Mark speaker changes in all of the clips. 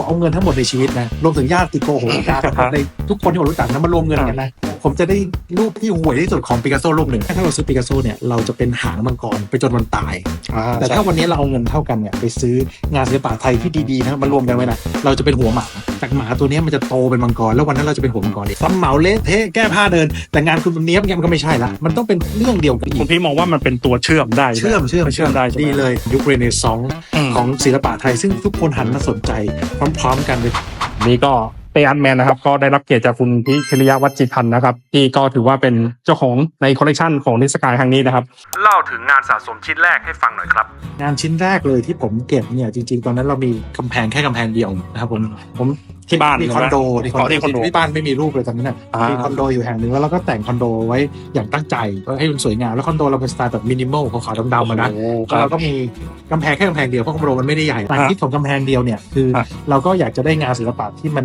Speaker 1: ผมเอาเงินทั้งหมดในชีวิตนะรวมถึงญาติโกโหติกา
Speaker 2: ครับ
Speaker 1: ในทุกคนที่ผมรู้จักนะมารวมเงินกันนะ ผมจะได้รูปที่ห่วยที่สุดของปิกัสโซรูปหนึ่ง ถ้าเราซื้อปิกัสโซเนี่ยเราจะเป็นหางมังกรไปจนวันตาย แต่ถ้าวันนี้เราเอาเงินเท่ากันเนี่ยไปซื้องานศิลปะไทยที่ดีๆนะมารวมกันไว้นะเราจะเป็นหัวหมาจากหมาตัวเนี้ยมันจะโตเป็นมังกรแล้ววันนั้นเราจะเป็นหัวมังกรเองซ้ำเหมาเละเทะแก้ผ้าเดิน แต่งานคุณเนี้ยบเนี่ยมันก็ไม่ใช่ละมันต้องเป็นเรื่องเดียวกันอี
Speaker 2: คุณ
Speaker 1: ก
Speaker 2: พี่มองว่ามันเป็นตัวเชื่อมได้ไห
Speaker 1: เชื่อมเชื่อม
Speaker 2: เชื่อมได้ใช่ไหม
Speaker 1: ดีเลยยุคเรเนซองส์
Speaker 2: ม
Speaker 1: ของศิลปะไทยซึ่งทุกคนหันมาสนใจพร้อม ๆ กันเลย
Speaker 2: นี่ก็ เปอันแมนนะครับ ก็ได้รับเกียรติจากคุณพิชริยวัจิพันธ์นะครับ ที่ก็ถือว่าเป็นเจ้าของในคอลเลกชันของนิทรรศการครั้งนี้นะครับ เล่าถึงงานสะสมชิ้นแรกให้ฟังหน่อยครับ
Speaker 1: งานชิ้นแรกเลยที่ผมเก็บเนี่ยจริง ๆ ตอนนั้นเรามีกำแพงแค่กำแพงเดียวนะครับผมผม
Speaker 2: ที่บ้าน
Speaker 1: มีคอนโด
Speaker 2: ใช่
Speaker 1: ที่
Speaker 2: ไหมอ๋อที่คอนโด
Speaker 1: ที่บ้านไม่มีรูปเลยตอนนั้นน่ะ
Speaker 2: อ่ามี
Speaker 1: มีคอนโดอยู่แห่งหนึ่งแล้วเราก็แต่งคอนโดไว้อย่างตั้งใจเพื่อให้มันสวยงามแล้วคอนโดเราเป็นสไตล์แบบมินิมอลขาวๆดำๆมานะ
Speaker 2: โอ้ค
Speaker 1: แล้ว
Speaker 2: รั
Speaker 1: เรา
Speaker 2: บ
Speaker 1: ก็มีกำแพงแค่กำแพงเดียวเพราะคอนโดมันไม่ได้ใหญ่หลัก
Speaker 2: อ่า
Speaker 1: คิดของกำแพงเดียวเนี่ยคือ
Speaker 2: อะ
Speaker 1: เราก็อยากจะได้งานศิลปะที่มัน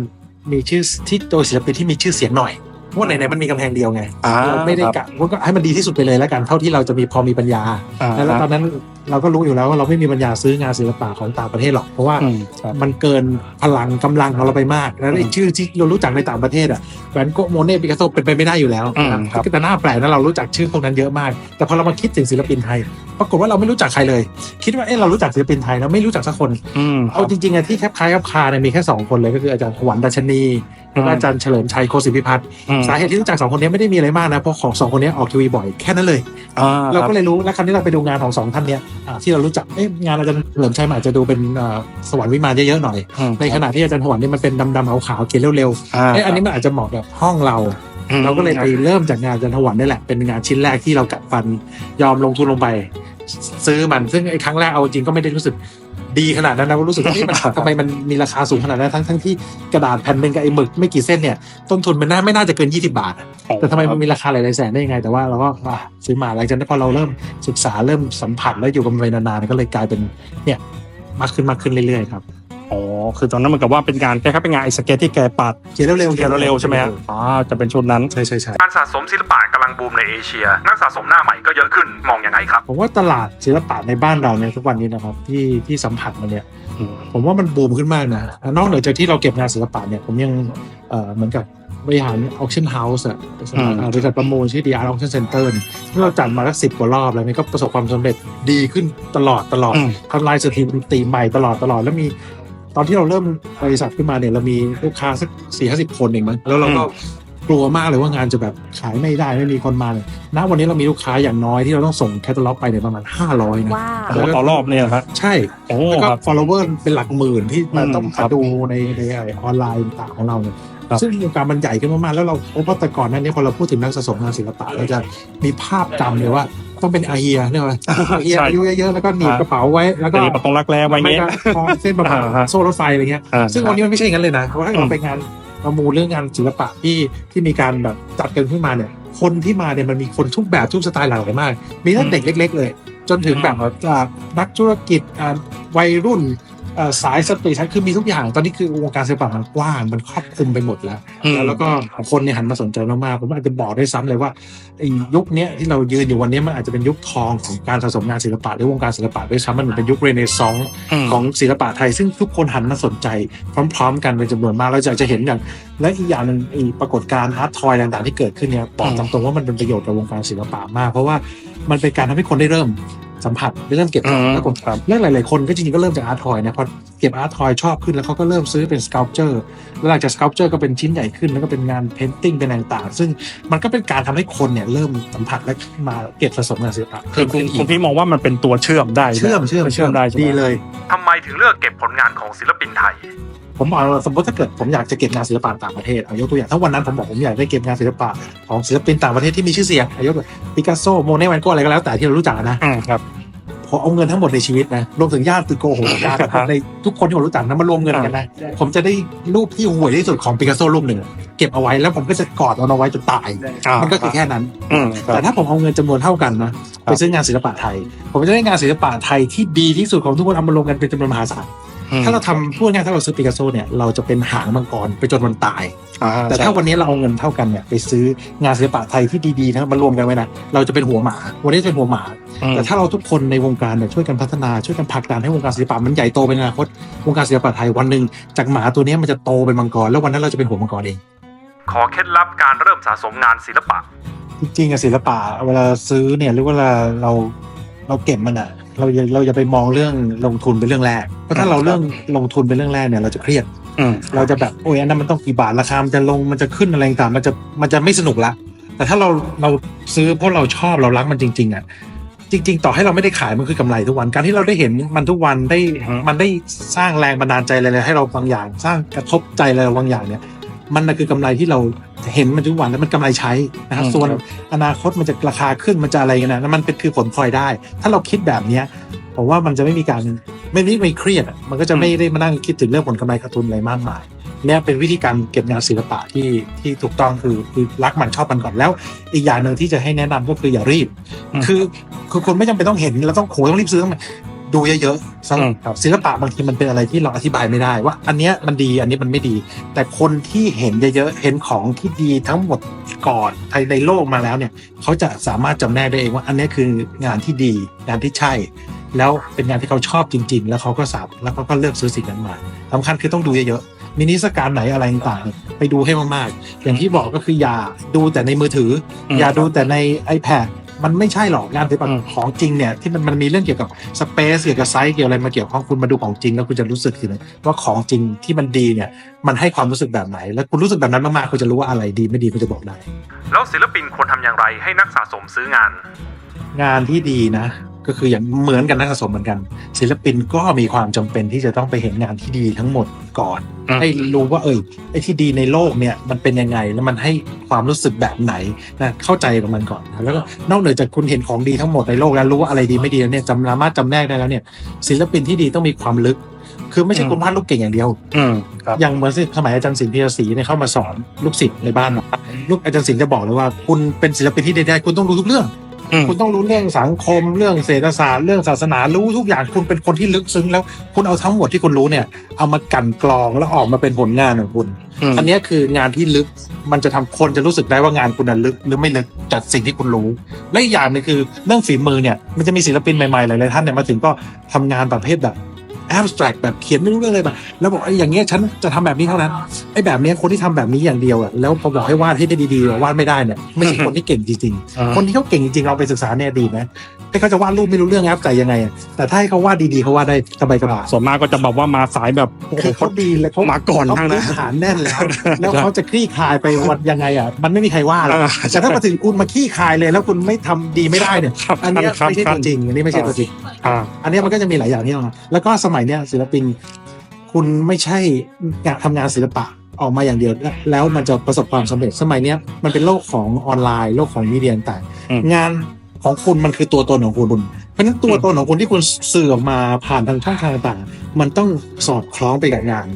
Speaker 1: มีชื่อที่โดยศิลปินที่มีชื่อเสียงหน่อย เพราะว่าไหนๆมันมีกำแพงเดียวไง
Speaker 2: อ่า
Speaker 1: เราไม่ได้
Speaker 2: ครับ
Speaker 1: กะว่าก็ให้มันดีที่สุดไปเลยแล้วกันเท่าที่เราจะมีพอมีปัญญา
Speaker 2: อ่า
Speaker 1: แล้วตอนนั้นเราก็รู้อยู่แล้วว่าเราไม่มีปัญญาซื้องานศิลปะของต่างประเทศหรอกเพราะว่า
Speaker 2: อืมครับ
Speaker 1: มันเกินพลังกำลังของเราไปมากแล้วไอ้ชื่อที่เรารู้จักในต่างประเทศอะแวนโกะโมเน่ปิกัสโซเป็นไปไม่ได้อยู่แล้ว
Speaker 2: อืม
Speaker 1: นะครับ แต่หน้าแปลกนะเรารู้จักชื่อพวกนั้นเยอะมาก แต่พอเรามาคิดถึงศิลปินไทย ปรากฏว่าเราไม่รู้จักใครเลย คิดว่าเออเรารู้จักศิลปินไทยแล้วไม่รู้จักสักคน
Speaker 2: อืม
Speaker 1: เอาจริงๆอะที่แคบคล้ายแคบคาเนี่ยมีแค่สองคนเลยก็คืออาจารย์ขวัญดัชนี แล้วก็อาจารย์เฉลิมชัยโคศิพิพัฒน์
Speaker 2: อืม
Speaker 1: สาเหตุที่รู้จักสองคนนี้ไม่ได้มีอะไรมากนะเพราะของสองคนนี้ออกทีวีบ่อยแค่นั้นเลย
Speaker 2: อ่า
Speaker 1: เรา
Speaker 2: ค
Speaker 1: ก็
Speaker 2: บ
Speaker 1: เลยรู้แล้วครั้นี้เราไปดูงานของสองท่านเนี้ยอ่าที่เรารู้จักเอ๊ะงานอาจารย์เฉลิมชัยมันอาจจะดูเป็นอ่าสวรรค์วิมานเยอะๆหน่อย
Speaker 2: อืม
Speaker 1: ในขณะที่อาจารย์ถวันนี่มันเป็นดำๆขาวๆเขียนเร็ว
Speaker 2: อ่า
Speaker 1: ๆเอ๊ะอันนี้มันอาจจะเหมาะกับห้องเรา
Speaker 2: อืม
Speaker 1: เราก็เลยไปเริ่มจากงานอาจารย์ถวันนี่แหละเป็นงานชิ้นแรกที่เรากัดฟันยอมลงทุนลงไป ซื้อมันซึ่งไอ้ครั้งแรกเอาจริงก็ไม่ได้รู้สึกดีขนาดนั้นนะรู้สึกว่าเอ๊ะมันทำไมมันมีราคาสูงขนาดนั้นทั้งทั้งที่กระดาษแผ่นหนึ่งกับไอ้หมึกไม่กี่เส้นเนี่ยต้นทุนมันน่าไม่น่าจะเกิน 20 บาท แต่ทำไมมันมีราคาหลายๆแสนได้ยังไง แต่ว่าเราก็อะซื้อมาหลังจากนั้นพอเราเริ่มศึกษาเริ่มสัมผัสแล้วอยู่กับมันไปนานๆก็เลยกลายเป็นเนี่ยมากขึ้นมากขึ้นเรื่อยๆครับ
Speaker 2: อ๋อ คือตอนนั้นเหมือนกับว่าเป็นงานแค่ครับเป็นงานไอสเก็ตที่แกปัด
Speaker 1: เขียนเร็วๆ
Speaker 2: เขียนเร็วๆใช่ไหมฮะอ๋อจะเป็นชุดนั้น
Speaker 1: ใช่ใช่ใช่
Speaker 2: การสะสมศิลปะกำลังบูมในเอเชีย นักสะสมหน้าใหม่ก็เยอะขึ้นมองยังไงครับ
Speaker 1: ผมว่าตลาดศิลปะในบ้านเราเนี่ยทุกวันนี้นะครับที่ที่สัมผัสมาเนี่ยผมว่ามันบูมขึ้นมากนะนอกเหนือจากที่เราเก็บงานศิลปะเนี่ยผมยังเอ่อเหมือนกับบริหาร auction house อะ
Speaker 2: อืม
Speaker 1: บริษัทประมูลชื่อ DR Auction Center เนี่ยที่เราจัดมาแล้วสิบกว่ารอบแล้วนี่ก็ประสบความสำเร็จดีขึ้นตลอดตลอด
Speaker 2: อืม
Speaker 1: ทำลายสถิติใหม่ตลอดตลอดแล้วมี ตอนที่เราเริ่มบริษัทขึ้นมาเนี่ยเรามีลูกค้าสักสี่ห้าสิบคนเองมั้งแล้วเราก็กลัวมากเลยว่างานจะแบบขายไม่ได้ไม่มีคนมาเลยณวันนี้เรามีลูกค้าอย่างน้อยที่เราต้องส่งแคตตาล็อกไปเนี่ยประมาณ 500นะ
Speaker 3: ว้าว
Speaker 2: โอ้โหต่อรอบเนี่ยครับ
Speaker 1: ใช่
Speaker 2: โอ้
Speaker 1: แล้วก็
Speaker 2: ครับ
Speaker 1: follower เป็นหลักหมื่นที่มา
Speaker 2: อืม
Speaker 1: ต้อง
Speaker 2: ครั
Speaker 1: มา
Speaker 2: บ
Speaker 1: ดูในในออนไลน์ต่างๆของเราเนี่ย
Speaker 2: ครับ
Speaker 1: ซึ่งวงการมันใหญ่ขึ้นมากๆแล้วเราเพราะว่าแต่ก่อนหนั้นเนี่ยพอเราพูดถึงนักสะสมงานศิลปะเราจะมีภาพจำเลยว่าต้องเป็นอาเฮียเนี่ยว่าอาเฮีย
Speaker 2: ใช่
Speaker 1: อายุเยอะๆแล้วก็หนีบกระเป๋าไว้แล้วก็
Speaker 2: จะมีประตงรักแร้ไว้เงี้ย
Speaker 1: ม่ก็คอเส้นประมาณ
Speaker 2: อ่าฮะ
Speaker 1: โซ่รถไฟอะไรเงี้ย
Speaker 2: อ่า
Speaker 1: ซึ่งวันนี้มันไม่ใช่อย่างนั้นเลยนะเพราะว่า
Speaker 2: อืม
Speaker 1: เราไปงานประมูลเรื่องงานศิลปะที่ที่มีการแบบจัดกันขึ้นมาเนี่ยคนที่มาเนี่ยมันมีคนทุกแบบทุกสไตล์หลากหลายมาก มีตั้งแต่เด็กเล็ก ๆ เลย จนถึงแบบจากนักธุรกิจอ่าวัยรุ่นเอ่อ สายสตรีทคือมีทุกอย่าง ตอนนี้คือวงการศิลปะมันกว้างมันครอบคลุมไปหมดแล้ว
Speaker 2: อืม
Speaker 1: แล้วแล้วก็คนเนี่ยหันมาสนใจมากๆผมอาจจะบอกได้ซ้ำเลยว่าไอ้ยุคเนี้ยที่เรายืนอยู่วันนี้มันอาจจะเป็นยุคทองของการสะสมงานศิลปะหรือวงการศิลปะด้วยซ้ำมันเหมือนเป็นยุคเรเนซองส์
Speaker 2: ม
Speaker 1: ของศิลปะไทย ซึ่งทุกคนหันมาสนใจ พร้อม ๆ กันเป็นจำนวนมากเราอยากจะเห็นอย่าง และอีกอย่างหนึ่งไอีปรากฏการณ์อาร์ตทอยต่างๆที่เกิดขึ้นเนี่ยบอก
Speaker 2: อืม
Speaker 1: ตามตรงว่ามันเป็นประโยชน์กับวงการศิลปะมาก เพราะว่ามันเป็นการทำให้คนได้เริ่ม สัมผัสได้เริ่มเก็บ
Speaker 2: อืม
Speaker 1: แล้วผม
Speaker 2: ครับ
Speaker 1: และหลาย ๆ คนก็จริง ๆ ก็เริ่มจากอาร์ตทอยนะพอเก็บอาร์ตทอยชอบขึ้นแล้วเขาก็เริ่มซื้อเป็นส c ล p เจอร์แล้วหลังจากส c ล p เจอร์ก็เป็นชิ้นใหญ่ขึ้นแล้วก็เป็นงานเพนติ้งเป็นต่าง ๆ ซึ่งมันก็เป็นการทำให้คนเนี่ยเริ่มสัมผัสและมาเก็บสะสมงานศิลปะ
Speaker 2: คื
Speaker 1: เพิ่
Speaker 2: อ
Speaker 1: ม
Speaker 2: คุ
Speaker 1: ขึ้นอี
Speaker 2: ณคุณ
Speaker 1: ก
Speaker 2: พี่มองว่ามันเป็นตัวเชื่อมได้
Speaker 1: เชื่อมเชื่อม
Speaker 2: เชื่อมได้ใช่ไหม
Speaker 1: ดีเลย
Speaker 2: ทำไมถึงเลือกเก็บผลงานของศิลปินไทย
Speaker 1: ผมบอกว่าสมมติถ้าเกิดผมอยากจะเก็บงานศิลปะต่างประเทศเอายกตัวอย่างถ้าวันนั้นผมบอกผมอยากได้เก็บงานศิลปะของศิลปินต่างประเทศที่มีชื่อเสียงเอายกตัวปิกัสโซโมเน่แวนโกอะไรก็แล้วแต่ที่เรารู้จักนะ
Speaker 2: อืมครับ
Speaker 1: ผมเอาเงินทั้งหมดในชีวิตนะรวมถึงญาติโกโหติกา
Speaker 2: ครับ
Speaker 1: ในทุกคนที่ผมรู้จักนะมารวมเงินกันนะผมจะได้รูปที่ห่วยที่สุดของปิกัสโซรูปหนึ่งเก็บเอาไว้แล้วผมก็จะกอดมันเอาไว้จนตายมันก็คือแค่นั้น
Speaker 2: อืมค
Speaker 1: แต่
Speaker 2: รับ
Speaker 1: ถ้าผมเอาเงินจำนวนเท่ากันนะ
Speaker 2: ครั
Speaker 1: ไป
Speaker 2: บ
Speaker 1: ซื้องานศิลปะไทย ผมจะได้งานศิลปะไทยที่ดีที่สุดของทุกคนเอามารวมกันเป็นจำนวนมหาศาล
Speaker 2: อืม
Speaker 1: ถ้าเราทำพูดง่ายๆถ้าเราซื้อปิกัสโซเนี่ยเราจะเป็นหางมังกรไปจนวันตาย
Speaker 2: อ่า
Speaker 1: แต่ถ้าวันนี้เราเอาเงินเท่ากันเนี่ยไปซื้องานศิลปะไทยที่ดีๆนะมารวมกันไว้นะเราจะเป็นหัวหมา วันนี้จะเป็นหัวหมา
Speaker 2: อืม
Speaker 1: แต่ถ้าเราทุกคนในวงการเนี่ยช่วยกันพัฒนาช่วยกันผลักดันให้วงการศิลปะมันใหญ่โตเป็นอนาคตวงการศิลปะไทยวันหนึ่งจากหมาตัวเนี้ยมันจะโตเป็นมังกรแล้ววันนั้นเราจะเป็นหัวมังกรเอง
Speaker 2: ขอเคล็ดลับการเริ่มสะสมงานศิลปะ
Speaker 1: จริงๆอะศิลปะเวลาซื้อเนี่ยหรือเวลาเราเราเก็บมันอะ เราอย่าเราอย่าไปมองเรื่องลงทุนเป็นเรื่องแรก เพราะถ้าเราเรื่องลงทุนเป็นเรื่องแรกเนี่ยเราจะเครียด
Speaker 2: อืม
Speaker 1: เราจะแบบโอ้ยอันนั้นมันต้องกี่บาทราคา มันจะลงมันจะขึ้นอะไรต่างๆมันจะมันจะไม่สนุกละ แต่ถ้าเราเราซื้อเพราะเราชอบเรารักมันจริง ๆอะจริง ๆ ต่อให้เราไม่ได้ขายมันคือกำไรทุกวันการที่เราได้เห็นมันทุกวันได้
Speaker 2: อือฮึ
Speaker 1: มันได้สร้างแรงบันดาลใจอะไรๆให้เราบางอย่าง สร้างกระทบใจอะไรเราบางอย่างเนี่ย มันน่ะคือกำไรที่เราเห็นมันทุกวันแล้วมันกำไรใช้นะครับส่วนอนาคตมันจะราคาขึ้นมันจะอะไรกันนะนั่นมันเป็นคือผลพลอยได้ ถ้าเราคิดแบบเนี้ยผมว่ามันจะไม่มีการไม่ไม่ไม่เครียดอะมันก็จะไม่ได้มานั่งคิดถึงเรื่องผลกำไรขาดทุนอะไรมากมายเนี่ยเป็นวิธีการเก็บงานศิลปะที่ที่ถูกต้องคือคือรักมันชอบมันก่อนแล้ว อีกอย่างหนึ่งที่จะให้แนะนำก็คืออย่ารีบ
Speaker 2: อืม
Speaker 1: คือคือคุณไม่จำเป็นต้องเห็นแล้วต้องโหต้องรีบซื้อต้อง ดูเยอะๆสำหรับ
Speaker 2: อืมครับ
Speaker 1: ศิลปะบางทีมันเป็นอะไรที่เราอธิบายไม่ได้ ว่า อันเนี้ยมันดีอันนี้มันไม่ดี แต่คนที่เห็นเยอะๆเห็นของที่ดีทั้งหมดก่อนในในโลกมาแล้วเนี่ย เขาจะสามารถจำแนกได้เองว่า อันเนี้ยคืองานที่ดีงานที่ใช่ แล้วเป็นงานที่เขาชอบจริง ๆ แล้วเขาก็สามแล้วเขาก็เลือกซื้อสิ่งนั้นมาสำคัญคือต้องดูเยอะๆมินิสการไหนอะไรต่างๆไปดูให้มากๆอย่างที่บอกก็คืออย่าดูแต่ในมือถืออ
Speaker 2: ม
Speaker 1: อย่าดูแต่ใน iPad มันไม่ใช่หรอกงานศิลปะ
Speaker 2: อืม
Speaker 1: ของจริงเนี่ยที่มันมันมีเรื่องเกี่ยวกับสเปซเกี่ยวกับไซส์เกี่ยวอะไรมาเกี่ยวข้องคุณมาดูของจริงแล้วคุณจะรู้สึกถึงว่าของจริงที่มันดีเนี่ยมันให้ความรู้สึกแบบไหน แล้วคุณรู้สึกแบบนั้นมากๆคุณจะรู้ว่าอะไรดีไม่ดีคุณจะบอกได้
Speaker 2: แล้วศิลปินควรทำอย่างไรให้นักสะสมซื้องาน
Speaker 1: งานที่ดีนะ ก็คืออย่างเหมือนกันนักสะสมเหมือนกัน ศิลปินก็มีความจำเป็นที่จะต้องไปเห็นงานที่ดีทั้งหมดก่อน
Speaker 2: อืม
Speaker 1: ให้รู้ว่าเอยไอ้ที่ดีในโลกเนี่ยมันเป็นยังไงแล้วมันให้ความรู้สึกแบบไหนนะเข้าใจกับมันก่อนนะแล้วก็นอกเหนือจากคุณเห็นของดีทั้งหมดในโลกแล้วรู้ว่าอะไรดีไม่ดีแล้วเนี่ยจำสามารถจำแนกได้แล้วเนี่ย ศิลปินที่ดีต้องมีความลึก คือไม่ใช่
Speaker 2: อืม
Speaker 1: คุณวาดรูปเก่งอย่างเดียว
Speaker 2: อืมครับ
Speaker 1: อย่างเหมือนสมัยอาจารย์ศิลป์พีระศรีเนี่ยเข้ามาสอนลูกศิษย์ในบ้านเราลูกอาจารย์ศิลป์จะบอกเลยว่า คุณเป็นศิลปินที่ดีได้คุณต้องรู้ทุกเรื่อง
Speaker 2: อืม
Speaker 1: คุณต้องรู้เรื่องสังคมเรื่องเศรษฐศาสตร์เรื่องศาสนารู้ทุกอย่างคุณเป็นคนที่ลึกซึ้งแล้วคุณเอาทั้งหมดที่คุณรู้เนี่ย เอามากลั่นกรองแล้วออกมาเป็นผลงานของคุณ
Speaker 2: อืม
Speaker 1: อันเนี้ยคืองานที่ลึกมันจะทำคนจะรู้สึกได้ว่างานคุณน่ะลึกหรือไม่ลึกจากสิ่งที่คุณรู้ และอีกอย่างหนึงคือเรื่องฝีมือเนี่ยมันจะมีศิลปินใหม่ๆหลายๆท่านเนี่ยมาถึงก็ทำงานประเภทแบบ abstract แบบเขียนไม่รู้เรื่องเลยแบบแล้วบอกไอ้อย่างเงี้ยฉันจะทำแบบนี้เท่านั้นไอ้แบบเนี้ยคนที่ทำแบบนี้อย่างเดียวอะแล้วพอบอกให้วาดให้ได้ดีๆวาดไม่ได้เนี่ยไม่ใช่คนที่เก่งจริงๆ
Speaker 2: อ่า
Speaker 1: คนที่เขาเก่งจริงๆเราไปศึกษาเนี่ยดีไหม ให้เขาจะวาดรูปไม่รู้เรื่องแอปใจยังไงอะแต่ถ้าให้เขาวาดดีๆเขาวาดได้สบายๆ
Speaker 2: ส่วนมากก็จะแบบว่ามาสายแบบโอ้โห
Speaker 1: คือเขาดีเลยเขา
Speaker 2: มาก่อน
Speaker 1: เขา
Speaker 2: ทั้ง
Speaker 1: พื้
Speaker 2: นั้น
Speaker 1: นฐานแน่นแล้ว แล้วเขาจะคลี่คลายไปวันยังไงอะมันไม่มีใครว่าหรอก
Speaker 2: อ่า
Speaker 1: แต่ถ้ามาถึงคุณมาคลี่คลายเลย แล้วคุณไม่ทำดีไม่ได้เนี่ย
Speaker 2: ครับ
Speaker 1: อันเนี้ย
Speaker 2: ครับ
Speaker 1: ไม่ใช่
Speaker 2: ครั
Speaker 1: ตั
Speaker 2: บ
Speaker 1: วจริงอันนี้ไม่ใช่ตัวจริง
Speaker 2: อ่า
Speaker 1: อันเนี้ยมันก็จะมีหลายอย่างที่เราแล้วก็สมัยเนี้ยศิลปิน คุณไม่ใช่งานทำงานศิลปะออกมาอย่างเดียว แล้วมันจะประสบความสำเร็จสมัยเนี้ยมันเป็นโลกของออนไลน์ โลกของมีเดียต่าง
Speaker 2: อืม
Speaker 1: งาน ของคุณมันคือตัวตนของคุณเพราะฉะนั้นตัวตนของคุณที่คุณสื่อออกมาผ่านทางช่องทางต่างๆมันต้องสอดคล้องไปกับงาน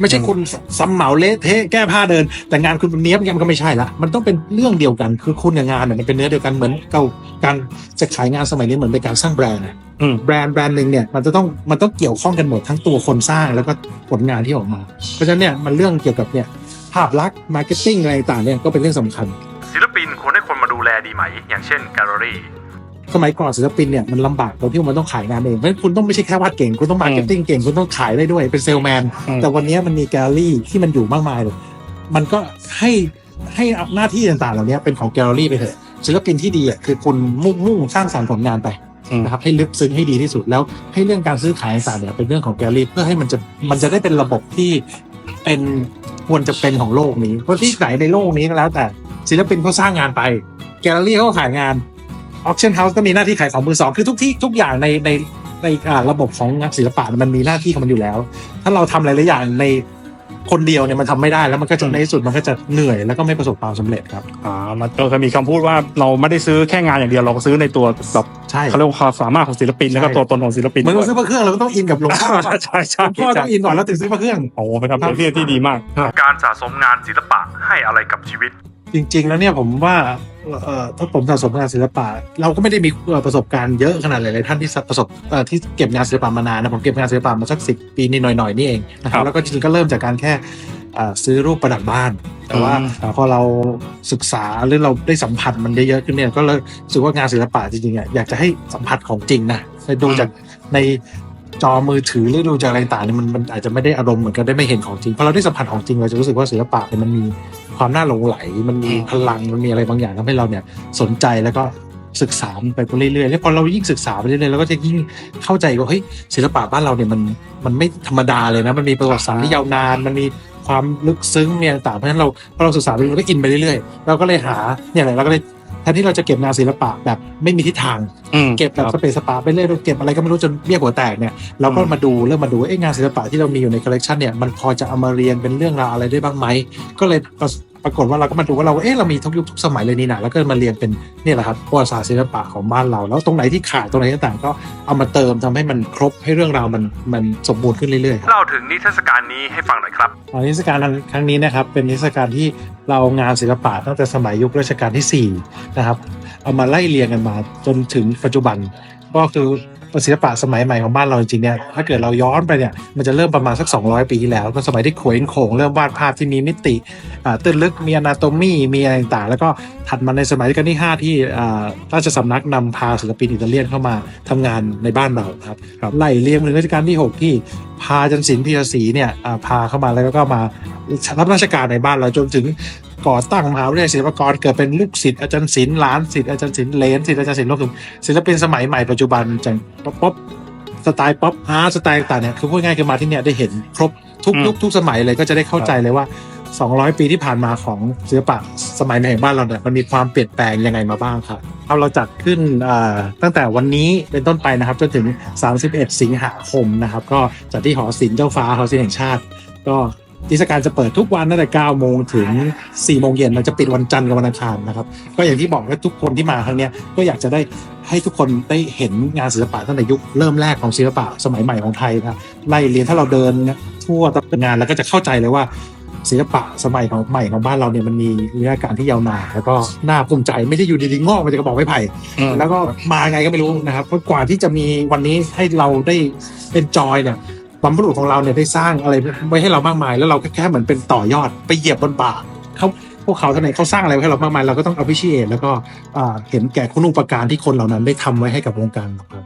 Speaker 1: ไม่ใช่คุณซ้ำเหมาเละเทะแก้ผ้าเดิน แต่งานคุณเป็นเนี้ยบเงี้ยมันก็ไม่ใช่ละมันต้องเป็นเรื่องเดียวกัน คือคุณกับงานเนี่ยมันเป็นเนื้อเดียวกันเหมือนเก่าการจะขายงานสมัยนี้เหมือนเป็นการสร้างแบรนด์อะ
Speaker 2: อืม
Speaker 1: แบรนด์แบรนด์หนึ่งเนี่ยมันจะต้องมันต้องเกี่ยวข้องกันหมดทั้งตัวคนสร้างแล้วก็ผลงานที่ออกมา เพราะฉะนั้นเนี่ยมันเรื่องเกี่ยวกับเนี่ยภาพลักษณ์มาร์เก็ตติ้งอะไรต่างๆเนี่ยก็เป็นเรื่องสำคัญ
Speaker 2: ศิลปินควรให้คนมาดูแลดีไหม อย่างเช่นแกลเลอรี่
Speaker 1: สมัยก่อนศิลปินเนี่ยมันลำบากตรงที่มันต้องขายงานเองเพราะฉะนั้นคุณต้องไม่ใช่แค่วาดเก่ง คุณต้องมาร์เก็ตติ้งเก่งคุณต้องขายได้ด้วยเป็นเซลแมน
Speaker 2: อืม
Speaker 1: แต่วันนี้มันมีแกลเลอรี่ที่มันอยู่มากมายเลยมันก็ให้ให้หน้าที่ต่างๆเหล่านี้เป็นของแกลเลอรี่ไปเถอะศิลปินที่ดีอะคือคุณมุ่งมุ่งสร้างสรรค์ผลงานไป
Speaker 2: อืม
Speaker 1: นะครับให้ลึกซึ้งให้ดีที่สุดแล้วให้เรื่องการซื้อขายต่างๆเนี่ยเป็นเรื่องของแกลเลอรี่เพื่อให้มันจะมันจะได้เป็นระบบที่เป็นควรจะเป็นของโลกนี้ เพราะที่ไหนในโลกนี้ก็แล้วแต่ศิลปินเขาสร้างงานไป แกลเลอรี่เขาก็ขายงาน ออ c ชั่นเฮาส์ก็มีหน้าที่ขายของมือสองคือทุกที่ทุกอย่างในในในอ่าระบบของงานศิลปะมันมีหน้าที่ของมันอยู่แล้ว ถ้าเราทำหลายๆอย่างในคนเดียวเนี่ยมันทำไม่ได้แล้วมันก็จะในที่สุดมันก็จะเหนื่อยแล้วก็ไม่ประสบความสำเร็จครับ
Speaker 2: อ่ามันก็เคยมีคำพูดว่าเราไม่ได้ซื้อแค่งานอย่างเดียวเราก็ซื้อในตัวแบบ
Speaker 1: ใช่
Speaker 2: เขาเรียกว่าความสามารถของศิลปินแล้วก็
Speaker 1: ใช่
Speaker 2: ตัวตนของศิลปิน
Speaker 1: เหมือนเรา
Speaker 2: ด้วย
Speaker 1: ซื้อพระเครื่องเราก็ต้องอินกับหลวงพ่อก่อน
Speaker 2: ใช่
Speaker 1: ห
Speaker 2: ใช่
Speaker 1: ลวงพ่อต้องอินก่อนแล้วถึงซื้อพระเครื่อง
Speaker 2: โอ้โหเป็นคำเปรียบเทียบที่ดีมาก
Speaker 3: การสะสมงานศิลปะให้อะไรกับชีวิต
Speaker 1: จจริง ๆ แล้วเนี่ยผมว่าเอ่อถ้าผมสะสมงานศิลปะ เราก็ไม่ได้มีเอ่อประสบการณ์เยอะขนาดหลายๆท่านที่ประสบเอ่อที่เก็บงานศิลปะมานานนะผมเก็บงานศิลปะมาสักสิปีนี่หน่อยๆนี่เองนะค
Speaker 2: ครั
Speaker 1: รับบแล้วก็จริงๆก็เริ่มจากการแค่เอ่อซื้อรูปประดับบ้าน แต่ว่า
Speaker 2: อืมครับ
Speaker 1: พอเราศึกษาหรือเราได้สัมผัสมันเยอะๆขึ้นเนี่ยก็เลยรู้สึกว่างานศิลปะจริงๆอะอยากจะให้สัมผัสของจริงนะไปดูจากใน จอมือถือหรือดูจากอะไรต่างเนี่ยมันมันอาจจะไม่ได้อารมณ์เหมือนกันได้ไม่เห็นของจริงพอเราได้สัมผัสของจริงเราจะรู้สึกว่าศิลปะเนี่ยมันมีความน่าหลงไหล มันมีพลังมันมีอะไรบางอย่างทำให้เราเนี่ยสนใจแล้วก็ศึกษาไปเรื่อยๆแล้วพอเรายิ่งศึกษาไปเรื่อยๆเราก็จะยิ่งเข้าใจว่าเฮ้ยศิลปะบ้านเราเนี่ยมันมันไม่ธรรมดาเลยนะมันมีประวัติศาสตร์ที่ยาวนานมันมีความลึกซึ้งเมีอะไรต่างเพราะฉะนั้นเราพอเราศึกษาไปเรื่อยๆเราก็อินไปเรื่อยๆเราก็เลยหาเนี่ยแหละเราก็เลย แทนที่เราจะเก็บงานศิลปะแบบไม่มีทิศทาง
Speaker 2: อืม
Speaker 1: เก็บแบบ
Speaker 2: ค
Speaker 1: ส
Speaker 2: รั
Speaker 1: เปซสปาไปเรื่อยๆเก็บอะไรก็ไม่รู้จนเบี้ยหัวแตกเนี่ยเราก็
Speaker 2: อืม
Speaker 1: มาดูเริ่มมาดูว่าเอ๊ะงานศิลปะที่เรามีอยู่ในคอลเลกชันเนี่ยมันพอจะเอามาเรียนเป็นเรื่องราวอะไรได้บ้างไหมก็เลย ปรปรากฏว่าเราก็มาดูว่าเราเอ๊ะเรามีทุกยุคทุกสมัยเลยนี่นะแล้วก็มาเรียนเป็นเนี่ยแหละครับประวัติศาสตร์ศิลปะของบ้านเรา แล้วตรงไหนที่ขาดตรงไหนต่างๆ ก็เอามาเติมทำให้มันครบให้เรื่องราวมันมันสมบูรณ์ขึ้นเรื่อยๆครับ
Speaker 2: เล่าถึงนิทรรศการนี้ให้ฟังหน่อยครับ
Speaker 1: ตอนนิทรรศการครั้งนี้นะครับเป็นนิทรรศการที่เรางานศิลปะตั้งแต่สมัยยุครัชกาลที่สี่นะครับเอามาไล่เรียงกันมาจนถึงปัจจุบันก็คือ ศิลปะสมัยใหม่ของบ้านเราจริงๆเนี่ยถ้าเกิดเราย้อนไปเนี่ยมันจะเริ่มประมาณสัก 200 ปีที่แล้ว ก็สมัยที่โขยโขงเริ่มวาดภาพที่มีมิติอ่าตื้นลึกมีอนาโตมีมีอะไรต่างๆ แล้วก็ถัดมาในสมัยรัชกาลที่ 5 ที่อ่าราชสำนักนำพาศิลปินอิตาเลียนเข้ามาทำงานในบ้านเราครับไล่เรียงถึงรัชกาลที่ 6 ที่พาจันศิลป์พีระศรีเนี่ยอ่าพาเข้ามาแล้วก็มารับราชการในบ้านเราจนถึง ก่อตั้งมหาวิทยาลัยศิลปากรเกิดเป็นลูกศิษย์อาจารย์ศิลป์หลานศิษย์อาจารย์ศิลป์เลนศิษย์อาจารย์ศิลป์รวมถึงศิลปินสมัยใหม่ปัจจุบันอย่างป๊อปป๊อปสไตล์ป๊อปอาร์ตสไตล์ต่างๆเนี่ยคือพูดง่ายๆคือมาที่เนี่ยได้เห็นครบทุก
Speaker 2: อืม
Speaker 1: ยุคทุกสมัยเลยก็จะได้เข้าใจเลยว่า 200 ปีที่ผ่านมาของศิลปะสมัยใหม่แห่งบ้านเราเนี่ยมันมีความเปลี่ยนแปลงยังไงมาบ้างครับเอาเราจัดขึ้นอ่าตั้งแต่วันนี้เป็นต้นไปนะครับจนถึง 31 สิงหาคมนะครับ ก็จัดที่หอศิลป์เจ้าฟ้าหอศิลป์แห่งชาติ ก็ นิทรรศการจะเปิดทุกวันตั้งแต่9โมงถึง4โมงเย็นเราจะปิดวันจันทร์กับวันอังคารนะครับ ก็อย่างที่บอกว่าทุกคนที่มาครั้งเนี้ยก็อยากจะได้ให้ทุกคนได้เห็นงานศิลปะตั้งแต่ยุคเริ่มแรกของศิลปะสมัยใหม่ของไทยนะครับไล่เรียนถ้าเราเดินทั่วตามงานแล้วก็จะเข้าใจเลยว่าศิลปะสมัยของใหม่ของบ้านเราเนี่ยมันมีวิทยาการที่ยาวนานแล้วก็น่าภูมิใจไม่ได้อยู่ดีๆงอกมาจากกระบอกไม้ไผ่
Speaker 2: อืม
Speaker 1: แล้วก็มาไงก็ไม่รู้นะครับเพราะกว่าที่จะมีวันนี้ให้เราได้เป็นจอยเนี่ย บรรพบุรุษของเราเนี่ยได้สร้างอะไรไว้ให้เรามากมาย แล้วเราก็แค่เหมือนเป็นต่อยอดไปเหยียบบนบ่าเขาพวกเขาท่านไหนเขาสร้างอะไรไว้ให้เรามากมายเราก็ต้องเอาพิชัยแล้วก็เห็นแก่คุณูปการที่คนเหล่านั้นได้ทำไว้ให้กับวงการเรา